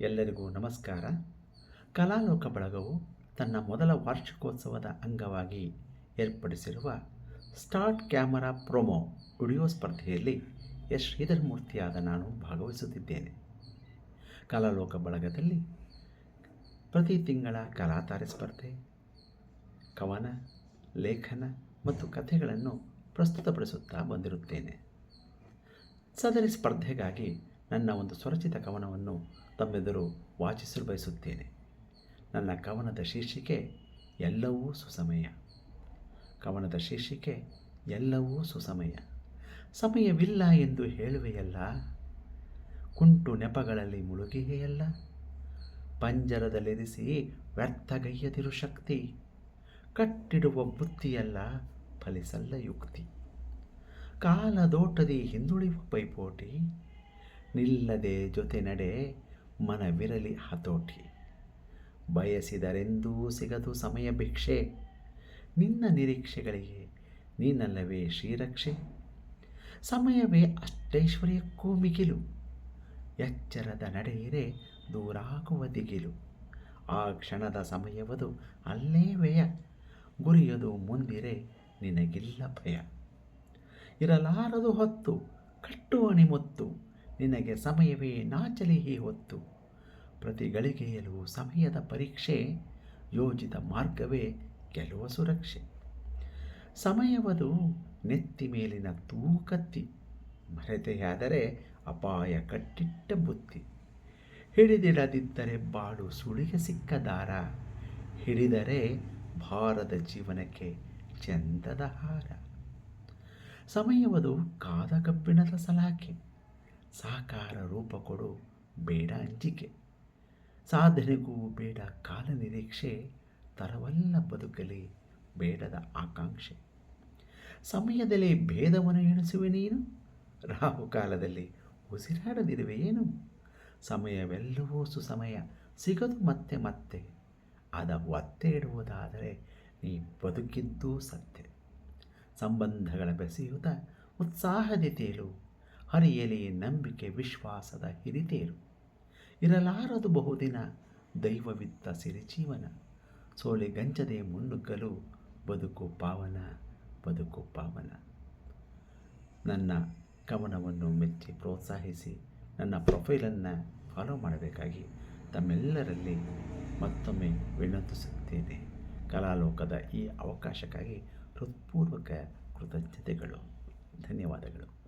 ಎಲ್ಲರಿಗೂ ನಮಸ್ಕಾರ. ಕಲಾಲೋಕ ಬಳಗವು ತನ್ನ ಮೊದಲ ವಾರ್ಷಿಕೋತ್ಸವದ ಅಂಗವಾಗಿ ಏರ್ಪಡಿಸಿರುವ ಸ್ಟಾರ್ಟ್ ಕ್ಯಾಮರಾ ಪ್ರೊಮೋ ವಿಡಿಯೋ ಸ್ಪರ್ಧೆಯಲ್ಲಿ ಎಸ್. ಶ್ರೀಧರಮೂರ್ತಿಯಾದ ನಾನು ಭಾಗವಹಿಸುತ್ತಿದ್ದೇನೆ. ಕಲಾಲೋಕ ಬಳಗದಲ್ಲಿ ಪ್ರತಿ ತಿಂಗಳ ಕಲಾತಾರೆ ಸ್ಪರ್ಧೆ, ಕವನ, ಲೇಖನ ಮತ್ತು ಕಥೆಗಳನ್ನು ಪ್ರಸ್ತುತಪಡಿಸುತ್ತಾ ಬಂದಿರುತ್ತೇನೆ. ಸದರಿ ಸ್ಪರ್ಧೆಗಾಗಿ ನನ್ನ ಒಂದು ಸ್ವರಚಿತ ಕವನವನ್ನು ತಮ್ಮೆದುರು ವಾಚಿಸಲು ಬಯಸುತ್ತೇನೆ. ನನ್ನ ಕವನದ ಶೀರ್ಷಿಕೆ ಎಲ್ಲವೂ ಸುಸಮಯ. ಕವನದ ಶೀರ್ಷಿಕೆ ಎಲ್ಲವೂ ಸುಸಮಯ. ಸಮಯವಿಲ್ಲ ಎಂದು ಹೇಳುವೆಯಲ್ಲ. ಕುಂಟು ನೆಪಗಳಲ್ಲಿ ಮುಳುಗಿಯೆಯಲ್ಲ ಪಂಜರದಲ್ಲಿರಿಸಿ ವ್ಯರ್ಥಗೈಯದಿರು ಶಕ್ತಿ. ಕಟ್ಟಿಡುವ ಬುತ್ತಿಯಲ್ಲ ಫಲಿಸಲ್ಲ ಯುಕ್ತಿ. ಕಾಲದೋಟದಿ ಹಿಂದುಳಿಯುವ ಪೈಪೋಟಿ. ನಿಲ್ಲದೆ ಜೊತೆ ನಡೆ ಮನವಿರಲಿ ಹತೋಟಿ. ಬಯಸಿದರೆಂದೂ ಸಿಗದು ಸಮಯ ಭಿಕ್ಷೆ. ನಿನ್ನ ನಿರೀಕ್ಷೆಗಳಿಗೆ ನೀನಲ್ಲವೇ ಶ್ರೀರಕ್ಷೆ. ಸಮಯವೇ ಅಷ್ಟೈಶ್ವರ್ಯಕ್ಕೂ ಮಿಗಿಲು. ಎಚ್ಚರದ ನಡೆಯಿರೆ ದೂರಾಗುವ ದಿಗಿಲು. ಆ ಕ್ಷಣದ ಸಮಯವದು ಅಲ್ಲೇ ವ್ಯಯ. ಗುರಿಯದು ಮುಂದಿರೆ ನಿನಗಿಲ್ಲ ಭಯ. ಇರಲಾರದು ಹೊತ್ತು, ಕಟ್ಟುವಣಿ ಮುತ್ತು. ನಿನಗೆ ಸಮಯವೇ ನಾಚಲಿ ಈ ಹೊತ್ತು. ಪ್ರತಿ ಗಳಿಗೆಯಲ್ಲೂ ಸಮಯದ ಪರೀಕ್ಷೆ, ಯೋಜಿತ ಮಾರ್ಗವೇ ಗೆಲುವ ಸುರಕ್ಷೆ. ಸಮಯವದು ನೆತ್ತಿ ಮೇಲಿನ ತೂಕತ್ತಿ, ಮರೆತೆಯಾದರೆ ಅಪಾಯ ಕಟ್ಟಿಟ್ಟ ಬುತ್ತಿ. ಹಿಡಿದಿಡದಿದ್ದರೆ ಬಾಳು ಸುಳಿಗೆ ಸಿಕ್ಕ ದಾರ, ಹಿಡಿದರೆ ಭಾರದ ಜೀವನಕ್ಕೆ ಚಂದದ ಹಾರ. ಸಮಯವದು ಕಾದ ಕಬ್ಬಿಣದ ಸಲಾಕೆ. ಸಾಕಾರ ರೂಪ ಕೊಡು, ಬೇಡ ಅಂಜಿಕೆ. ಸಾಧನೆಗೂ ಬೇಡ ಕಾಲ ನಿರೀಕ್ಷೆ, ತರವಲ್ಲ ಬದುಕಲಿ ಬೇಡದ ಆಕಾಂಕ್ಷೆ. ಸಮಯದಲ್ಲಿ ಭೇದವನ್ನು ಎಣಿಸುವೆ ನೀನು? ರಾಹುಕಾಲದಲ್ಲಿ ಉಸಿರಾಡದಿರುವೆ ಏನು? ಸಮಯವೆಲ್ಲವೂ ಸುಸಮಯ, ಸಿಗದು ಮತ್ತೆ ಮತ್ತೆ. ಅದ ಒತ್ತೆ ಇಡುವುದಾದರೆ ನೀ ಬದುಕಿದ್ದೂ ಸತ್ಯ. ಸಂಬಂಧಗಳ ಬೆಸೆಯುತ್ತ, ಉತ್ಸಾಹದಿ ತೇಲು. ಹರಿಯಲಿ ನಂಬಿಕೆ, ವಿಶ್ವಾಸದ ಹಿರಿತೇರು. ಇರಲಾರದು ಬಹುದಿನ ದೈವವಿತ್ತ ಸಿರಿಜೀವನ. ಸೋಳೆಗಂಚದೆ ಮುನ್ನುಗ್ಗಲು ಬದುಕು ಪಾವನ ಬದುಕು ಪಾವನ. ನನ್ನ ಕವನವನ್ನು ಮೆಚ್ಚಿ ಪ್ರೋತ್ಸಾಹಿಸಿ, ನನ್ನ ಪ್ರೊಫೈಲನ್ನು ಫಾಲೋ ಮಾಡಬೇಕಾಗಿ ತಮ್ಮೆಲ್ಲರಲ್ಲಿ ಮತ್ತೊಮ್ಮೆ ವಿನಂತಿಸುತ್ತೇನೆ. ಕಲಾಲೋಕದ ಈ ಅವಕಾಶಕ್ಕಾಗಿ ಹೃತ್ಪೂರ್ವಕ ಕೃತಜ್ಞತೆಗಳು. ಧನ್ಯವಾದಗಳು.